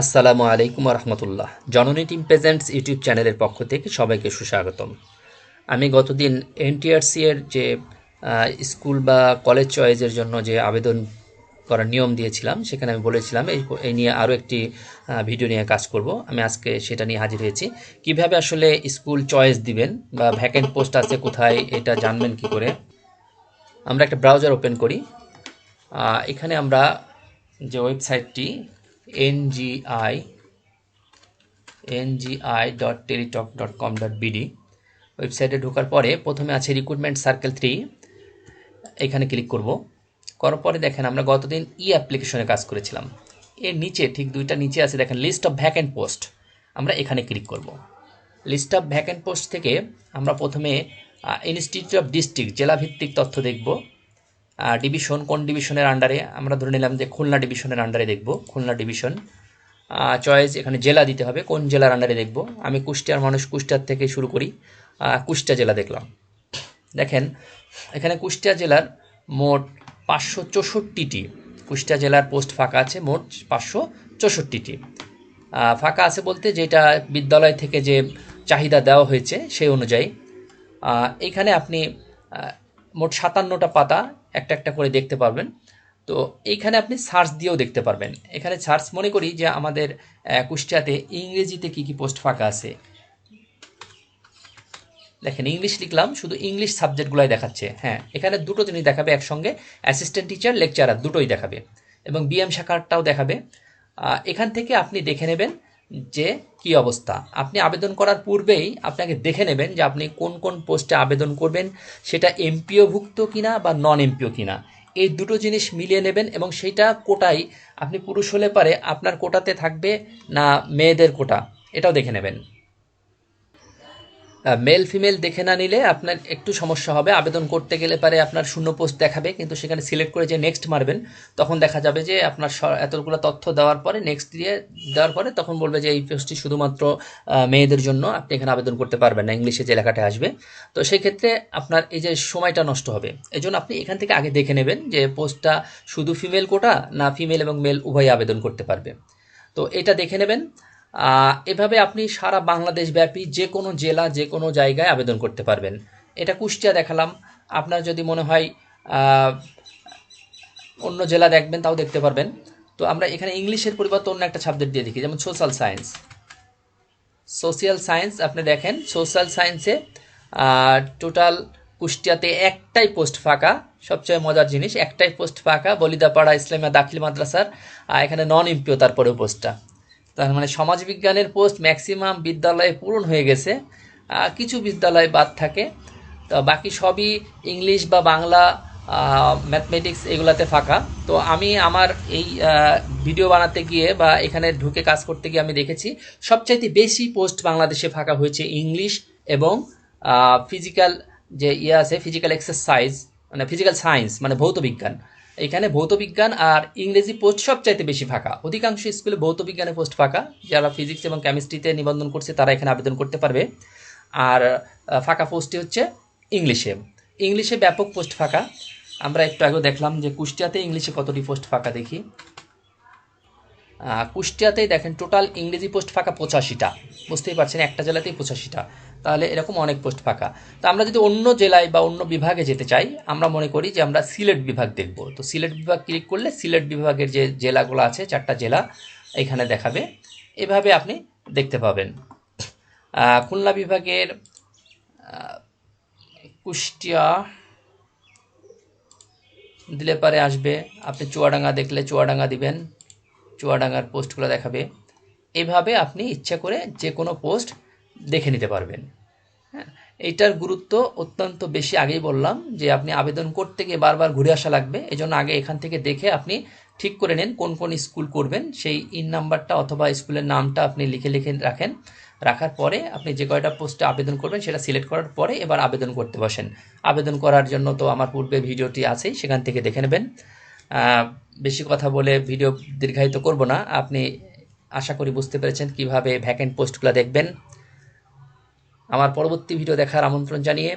আসসালামু আলাইকুম রহমতুল্লাহ। জননী টিম প্রেজেন্টস ইউটিউব চ্যানেলের পক্ষ থেকে সবাইকে সুস্বাগতম। আমি গতদিন এনটিআরসি এর যে স্কুল বা কলেজ চয়েসের জন্য যে আবেদন করার নিয়ম দিয়েছিলাম, সেখানে আমি বলেছিলাম, এই নিয়ে আরও একটি ভিডিও নিয়ে কাজ করব। আমি আজকে সেটা নিয়ে হাজির হয়েছি। কীভাবে আসলে স্কুল চয়েস দিবেন বা ভ্যাকেন্ট পোস্ট আছে কোথায়, এটা জানবেন কি করে? আমরা একটা ব্রাউজার ওপেন করি। এখানে আমরা যে ওয়েবসাইটটি NGI NGI dot Teletalk dot com dot BD ওয়েবসাইটে ঢোকার পরে প্রথমে আছে রিক্রুটমেন্ট সার্কেল থ্রি এখানে ক্লিক করব। করার পরে দেখেন আমরা গতদিন ই অ্যাপ্লিকেশনে কাজ করেছিলাম। এর নিচে ঠিক দুইটা নিচে আছে, দেখেন লিস্ট অফ ভ্যাকেন্ট পোস্ট আমরা এখানে ক্লিক করব। লিস্ট অফ ভ্যাকেন্ট পোস্ট থেকে আমরা প্রথমে ইনস্টিটিউট অফ ডিস্ট্রিক্ট জেলাভিত্তিক তথ্য দেখব। ডিভিশন কোন ডিভিশনের আন্ডারে আমরা ধরে নিলাম যে খুলনা ডিভিশনের আন্ডারে দেখব, খুলনা ডিভিশন চয়েস এখানে জেলা দিতে হবে, কোন জেলার আন্ডারে দেখব? আমি কুষ্টিয়ার মানুষ, কুষ্টিয়ার থেকে শুরু করি। কুষ্টিয়া জেলা দেখলাম। দেখেন, এখানে কুষ্টিয়া জেলার মোট পাঁচশো চৌষট্টিটি, কুষ্টিয়া জেলার পোস্ট ফাঁকা আছে মোট পাঁচশো চৌষট্টিটি। ফাঁকা আছে বলতে যেটা বিদ্যালয় থেকে যে চাহিদা দেওয়া হয়েছে সেই অনুযায়ী। এখানে আপনি মোট সাতান্নটা পাতা একটা একটা করে দেখতে পারবেন। তো এইখানে আপনি সার্চ দিয়েও দেখতে পারবেন। এখানে সার্চ মনে করি যে আমাদের কুষ্টিয়াতে ইংরেজিতে কি কি পোস্ট ফাঁকা আছে। দেখেন ইংলিশ লিখলাম, শুধু ইংলিশ সাবজেক্টগুলোই দেখাচ্ছে। হ্যাঁ এখানে দুটো জিনিস দেখাবে একসঙ্গে। অ্যাসিস্ট্যান্ট টিচার লেকচারার দুটোই দেখাবে। এবং বিএম শাখারটাও দেখাবে। এখান থেকে আপনি দেখে নেবেন যে কি অবস্থা? আপনি আবেদন করার পূর্বেই আপনাকে দেখে নেবেন যে আপনি কোন কোন পোস্টে আবেদন করবেন, সেটা এমপিওভুক্ত কিনা বা নন এমপিও কিনা। এই দুটো জিনিস মিলিয়ে নেবেন এবং সেইটা কোটাই আপনি পুরুষ হলে পারে আপনার কোটাতে থাকবে না মেয়েদের কোটা, এটাও দেখে নেবেন। মেল ফিমেল দেখে না নিলে আপনার একটু সমস্যা হবে। আবেদন করতে গেলে পারে আপনার শূন্য পোস্ট দেখাবে, কিন্তু সেখানে সিলেক্ট করে যে নেক্সট মারবেন, তখন দেখা যাবে যে আপনার এতগুলো তথ্য দেওয়ার পরে নেক্সট দিয়ে দেওয়ার পরে তখন বলবে যে এই পোস্টটি শুধুমাত্র মেয়েদের জন্য আপনি এখানে আবেদন করতে পারবেন না ইংলিশে যে লেখাটা আসবে। তো সেই ক্ষেত্রে আপনার এই যে সময়টা নষ্ট হবে এই জন্য আপনি এখান থেকে আগে দেখে নেবেন যে পোস্টটা শুধু ফিমেল কোটা না ফিমেল এবং মেল উভয়ই আবেদন করতে পারবে। তো এটা দেখে নেবেন। এভাবে আপনি সারা বাংলাদেশ ব্যাপী যে কোনো জেলা, যে কোনো জায়গায় আবেদন করতে পারবেন। এটা কুষ্টিয়া দেখালাম। আপনার যদি মনে হয় অন্য জেলা দেখবেন, তাও দেখতে পারবেন। তো আমরা এখানে ইংলিশের পরিবর্তে অন্য একটা সাবজেক্ট দিয়ে দেখি, যেমন সোশ্যাল সায়েন্স সোশিয়াল সায়েন্স আপনি দেখেন সোশ্যাল সায়েন্সে টোটাল কুষ্টিয়াতে একটাই পোস্ট ফাঁকা। সবচেয়ে মজার জিনিস, একটাই পোস্ট ফাঁকা। বলিদাপাড়া ইসলামিয়া দাখিল মাদ্রাসার এখানে নন এমপিও তারপরেও পোস্টটা তার মানে সমাজবিজ্ঞানের পোস্ট ম্যাক্সিমাম বিদ্যালয়ে পূরণ হয়ে গেছে। কিছু বিদ্যালয় বাদ থাকে। তো বাকি সবই ইংলিশ বা বাংলা ম্যাথমেটিক্স এগুলাতে ফাঁকা। তো আমি আমার এই ভিডিও বানাতে গিয়ে বা এখানে ঢুকে কাজ করতে গিয়ে আমি দেখেছি, সবচাইতে বেশি পোস্ট বাংলাদেশে ফাঁকা হয়েছে ইংলিশ এবং ফিজিক্যাল যে ইয়ে আছে, ফিজিক্যাল এক্সারসাইজ মানে ফিজিক্যাল সায়েন্স মানে ভৌত বিজ্ঞান। এখানে ভৌত বিজ্ঞান আর ইংরেজি পোস্ট সবচাইতে বেশি ফাঁকা। অধিকাংশ স্কুলে ভৌত বিজ্ঞানের পোস্ট ফাঁকা। যারা ফিজিক্স এবং কেমিস্ট্রিতে নিবন্ধন করছে, তারা এখানে আবেদন করতে পারবে। আর ফাঁকা পোস্টটি হচ্ছে ইংলিশে। ইংলিশে ব্যাপক পোস্ট ফাঁকা। আমরা একটু আগে দেখলাম যে কুষ্টিয়াতে ইংলিশে কতটি পোস্ট ফাঁকা দেখি। কুষ্টিয়াতেই দেখেন টোটাল ইংরেজি পোস্ট ফাঁকা পঁচাশিটা। বুঝতেই পারছেন, একটা জেলাতেই পঁচাশিটা। তাহলে এরকম অনেক পোস্ট ফাঁকা। তো আমরা যদি অন্য জেলায় বা অন্য বিভাগে যেতে চাই, আমরা মনে করি যে আমরা সিলেট বিভাগ দেখব। তো সিলেট বিভাগ ক্লিক করলে সিলেট বিভাগের যে জেলাগুলো আছে, চারটা জেলা এখানে দেখাবে। এভাবে আপনি দেখতে পাবেন। খুলনা বিভাগের কুষ্টিয়া দিলে পারে আসবে। আপনি চুয়াডাঙ্গা দেখলে চুয়াডাঙ্গা দিবেন। চুয়াডাঙ্গার পোস্টগুলো দেখাবে, এভাবে আপনি ইচ্ছা করে যে কোনো পোস্ট দেখে নিতে পারবেন। হ্যাঁ এইটার গুরুত্ব অত্যন্ত বেশি আগেই বললাম যে আপনি আবেদন করতে গিয়ে বারবার ঘুরে আসা লাগবে এই জন্য আগে এখান থেকে দেখে আপনি ঠিক করে নেন কোন কোন স্কুল করবেন, সেই ইন নাম্বারটা অথবা স্কুলের নামটা আপনি লিখে লিখে রাখেন। রাখার পরে আপনি যে কয়টা পোস্টে আবেদন করবেন সেটা সিলেক্ট করার পরে এবার আবেদন করতে বসেন। আবেদন করার জন্য তো আমার পূর্বে ভিডিওটি আছেই, সেখান থেকে দেখে নেবেন। বেশি কথা বলে ভিডিও দীর্ঘায়িত করব না। আপনি আশা করি বুঝতে পেরেছেন কীভাবে ভ্যাকেন্ট পোস্টগুলো দেখবেন। আমার পরবর্তী ভিডিও দেখার আমন্ত্রণ জানিয়ে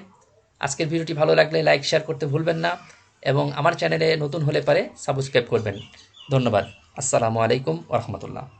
আজকের ভিডিওটি ভালো লাগলে লাইক শেয়ার করতে ভুলবেন না এবং আমার চ্যানেলে নতুন হলে পারে সাবস্ক্রাইব করবেন। ধন্যবাদ। আসসালামু আলাইকুম রহমতুল্লাহ।